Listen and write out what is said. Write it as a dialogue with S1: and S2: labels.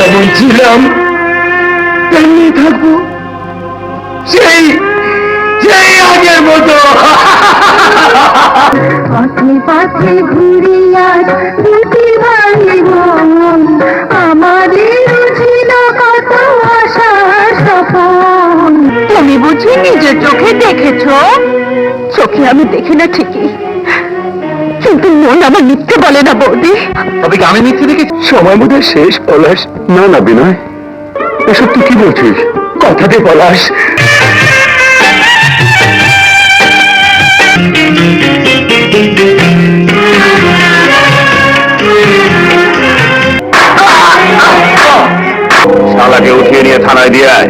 S1: যেমন ছিলাম তেমনি থাকব। সেই সেই আগের মতো।
S2: পথে পথে ঘুরি আজ দুটি ভাই বোন আমাদের ছিল কত আশার সপন তুমি বুঝি নিজের চোখে দেখেছ? চোখে আমি দেখি না ঠিকই। মন আমার মিথ্যে বলে না বৌদি।
S1: তবে কি আমি মিথ্যে দেখেছি। সময় মধ্যে শেষ পলাশ। না না বিনয়। এসব তুই কি বলছিস? কথা দে পলাশ। শালাকে উঠিয়ে নিয়ে থানায় দিয়ে আয়।